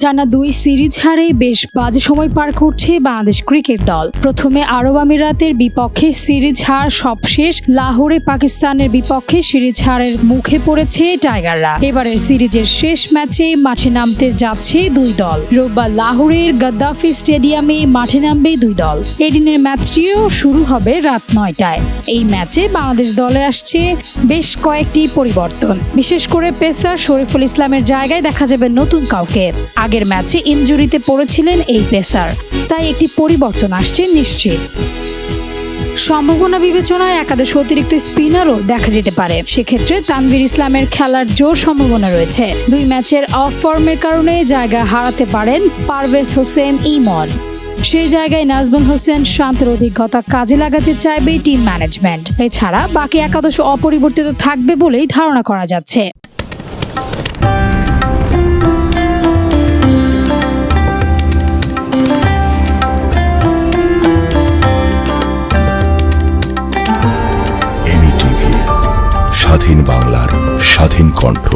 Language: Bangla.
টানা দুই সিরিজ হারে বেশ বাজে সময় পার করছে বাংলাদেশ ক্রিকেট দল। প্রথমে আরব আমিরাতের বিপক্ষে সিরিজ হার সবশেষ, লাহোরে পাকিস্তানের বিপক্ষে সিরিজ হারের মুখে পড়েছে টাইগাররা। এবারের সিরিজের শেষ ম্যাচে মাঠে নামতে যাচ্ছে দুই দল। রোববার লাহোরের গাদ্দাফি স্টেডিয়ামে মাঠে নামবে দুই দল। এদিনের ম্যাচটিও শুরু হবে রাত নয়টায়। এই ম্যাচে বাংলাদেশ দলে আসছে বেশ কয়েকটি পরিবর্তন। বিশেষ করে পেসার শরীফুল ইসলামের জায়গায় দেখা যাবে নতুন কাউকে। আগের ম্যাচে ইনজুরিতে পড়েছিলেন এই পেসার। তাই একটি পরিবর্তন আসছে নিশ্চিত। সম্ভাবনা বিবেচনায় একাদশ অতিরিক্ত স্পিনারও দেখা যেতে পারে। সেক্ষেত্রে তানভীর ইসলামের খেলার জোর সম্ভাবনা রয়েছে। দুই ম্যাচের অফ ফর্মের কারণে জায়গা হারাতে পারেন পারভেজ হোসেন ইমন। সেই জায়গায় নাজমুল হোসেন শান্তর অভিজ্ঞতা কাজে লাগাতে চাইবে টিম ম্যানেজমেন্ট। এছাড়া বাকি একাদশ অপরিবর্তিত থাকবে বলেই ধারণা করা যাচ্ছে। স্বাধীন কণ্ঠ।